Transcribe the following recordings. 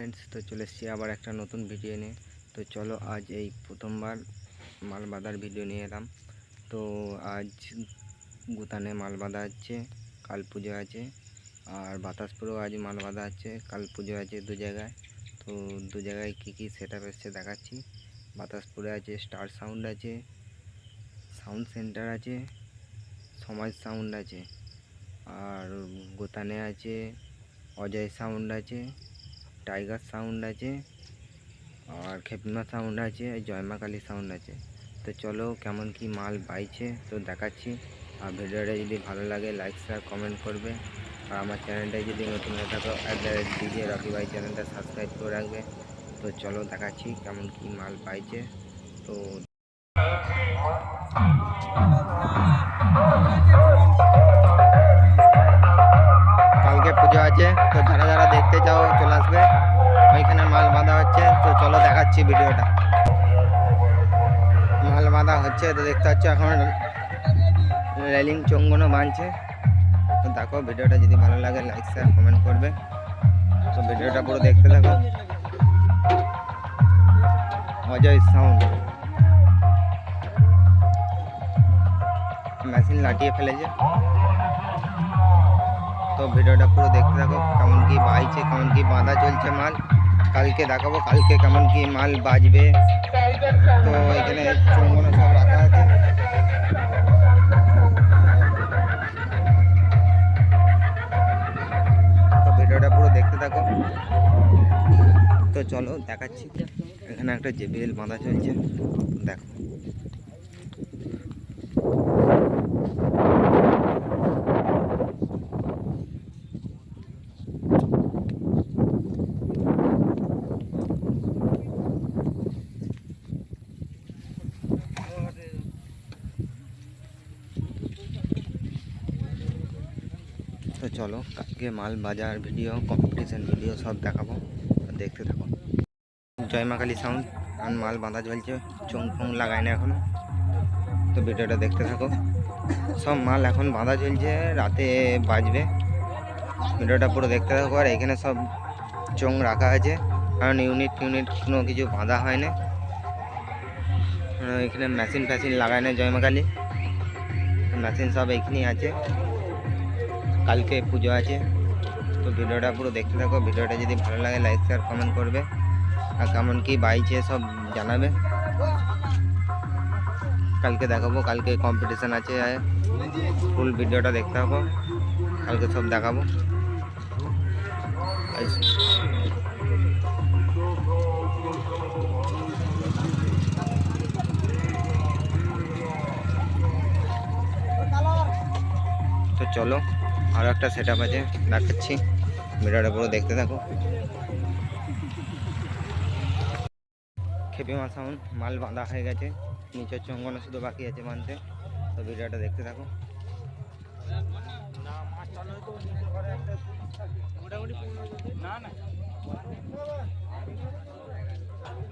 Friends তো চলে এসেছি আবার একটা নতুন ভিডিও নিয়ে। তো চলো আজ এই প্রথমবার মাল বাঁধার ভিডিও নিয়ে এলাম। তো আজ গুতানে মাল বাঁধা হচ্ছে কাল পুজো আছে, আর বাতাসপুরেও আজ মাল বাঁধা আছে, কাল পুজো আছে দু জায়গায়। তো দু জায়গায় কী কী সেট আপ এসছে দেখাচ্ছি। বাতাসপুরে আছে স্টার সাউন্ড আছে সাউন্ড সেন্টার আছে, সমাজ সাউন্ড আছে, আর গোতানে আছে, অজয় সাউন্ড আছে টাইগার সাউন্ড আছে আর খেপমা সাউন্ড আছে জয়মা কালী সাউন্ড আছে। তো চলো কেমন কি মাল বাইছে, তো দেখাচ্ছি। আর ভিডিওটা যদি ভালো লাগে লাইক শেয়ার কমেন্ট করবে। আর আমার চ্যানেলটায় যদি নতুন হয়ে থাকো at the rate DJ Rocky ভাই চ্যানেলটা সাবস্ক্রাইব করে রাখবে। তো চলো দেখাচ্ছি কেমন কি মাল পাইছে তো পুজো আছে। তো যারা যারা দেখতে চাও, চলে আসবে। ওইখানে মাল বাঁধা হচ্ছে। তো চলো দেখাচ্ছি ভিডিওটা। মাল বাঁধা হচ্ছে, তো দেখতে পাচ্ছ এখন রেলিং চঙ্গনও বাঁধছে। তো দেখো ভিডিওটা যদি ভালো লাগে লাইক শেয়ার কমেন্ট করবে। তো ভিডিওটা পুরো দেখতে থাকো। অজয় সাউন্ড মেশিন লাটিয়ে ফেলেছে। তো ভিডিওটা পুরো দেখতে থাকো, কেমন কি বাইছে কেমন কি বাঁধা চলছে মাল। কালকে দেখাবো, কালকে কেমন কি মাল বাজবে। তো এখানে চঙ্গন সব রাখা আছে। তো ভিডিওটা পুরো দেখতে থাকো। তো চলো দেখাচ্ছি। এখানে একটা জেবিএল বাঁধা চলছে। দেখো। চলো, কালকে মাল বাজার ভিডিও কম্পিটিশন ভিডিও সব দেখাবো, দেখতে থাকো। জয় মা কালী সাউন্ড আর মাল বাঁধা চলছে, চোং ফোং লাগায় না এখনও। তো ভিডিওটা দেখতে থাকো। সব মাল এখন বাঁধা চলছে, রাতে বাজবে। ভিডিওটা পুরো দেখতে থাকো, আর এখানে সব চোং রাখা আছে। কারণ ইউনিট টিউনিট কোনো কিছু বাঁধা হয় না। এখানে মেশিন ফ্যাশিন লাগায় না জয় মা কালী। মেশিন সব এইখানেই আছে। কালকে পুজো আছে। তো ভিডিওটা পুরো দেখতে থাকো। ভিডিওটা যদি ভালো লাগে লাইক শেয়ার কমেন্ট করবে। আর কেমন কি বাইছে সব জানাবে। কালকে দেখাবো। কালকে কম্পিটিশান আছে। ফুল ভিডিওটা দেখতে থাকো। কালকে সব দেখাবো। তো চলো। আরও একটা সেট আপ আছে, দেখাচ্ছি। ভিডিওটা পুরো দেখতে থাকো। খেপিমা সাউন্ড মাল বাঁধা হয়ে গেছে। নিচের চঙ্গনে শুধু বাকি আছে বাঁধতে তো ভিডিওটা দেখতে থাকো।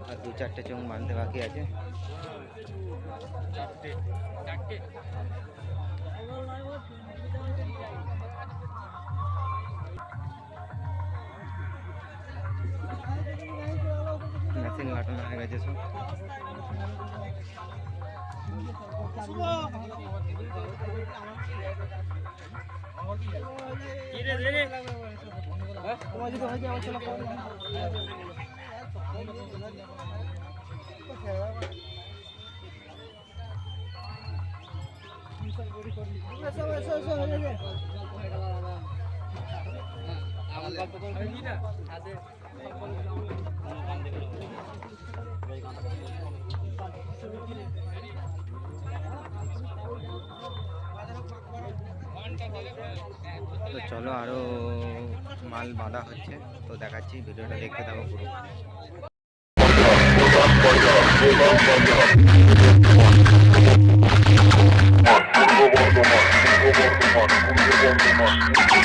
আর দু চারটে চোখ বাঁধতে বাকি আছে। মেশিন লাটানো হয়ে গেছে সব তো চলো আরও মাল বাঁধা হচ্ছে তো দেখাচ্ছি ভিডিওটা দেখতে দাও পুরো Thank.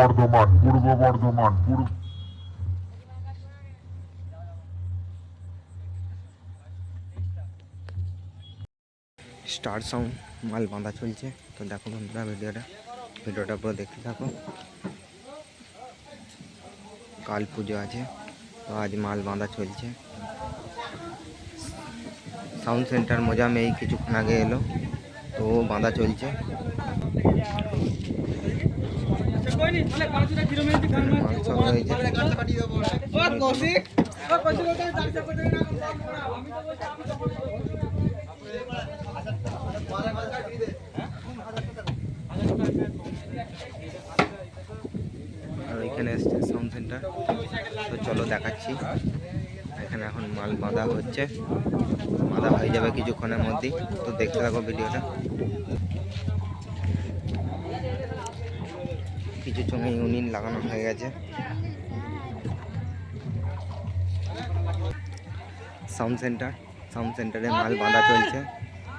বর্ধমান পূর্ব বর্ধমান পূর্ব স্টার সাউন্ড মাল বাঁধা চলছে। তো দেখো বন্ধুরা ভিডিওটা ভিডিওটা পুরো দেখতে থাকো। কাল পুজো আছে, তো আজ মাল বাঁধা চলছে। সাউন্ড সেন্টার মজা এই কিছুক্ষণ আগে এলো, তো বাঁধা চলছে। মাল সব হয়েছে আর ওইখানে এসছে সাউন্ড সেন্টার তো চলো দেখাচ্ছি। এখানে এখন মাল বাঁধা হচ্ছে। বাঁধা হয়ে যাবে কিছুক্ষণের মধ্যেই। তো দেখতে থাকো ভিডিওটা। কিছু জমি ইউনিয়ন লাগানো হয়ে গেছে। সাউন্ড সেন্টার সাউন্ড সেন্টারে মাল বাঁধা চলছে।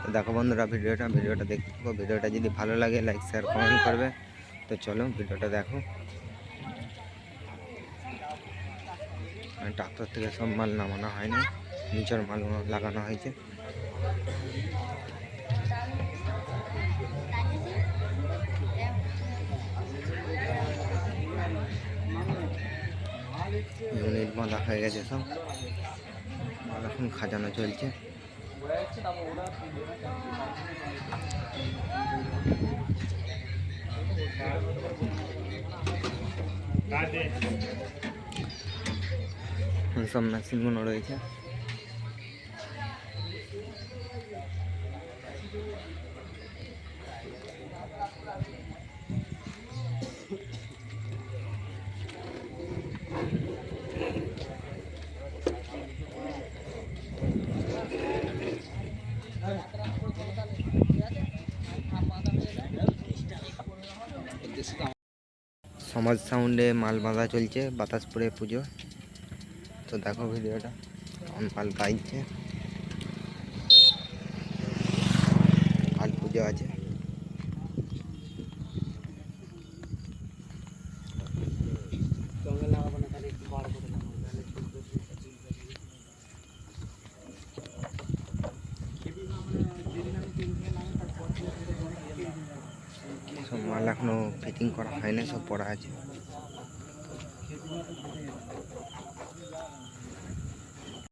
তো দেখো বন্ধুরা, ভিডিওটা ভিডিওটা থাকো ভিডিওটা যদি ভালো লাগে লাইক শেয়ার কমেন্ট করবে। তো চলো ভিডিওটা দেখো। ট্রাক্টর থেকে সব মাল নামানো হয়নি। নিচের মাল লাগানো হয়েছে। বাঁধা হয়ে গেছে সব। এখন খাজানো চলছে। সব মেশিনগুলো রয়েছে। সমাজ সাউন্ডে মাল বাঁধা চলছে, বাতাস বাতাসপুরে পুজো। তো দেখো ভিডিওটা কেমন পাল বাইছে কাল পুজো আছে। এখনও ফিটিং করা হয় না সব পড়া আছে।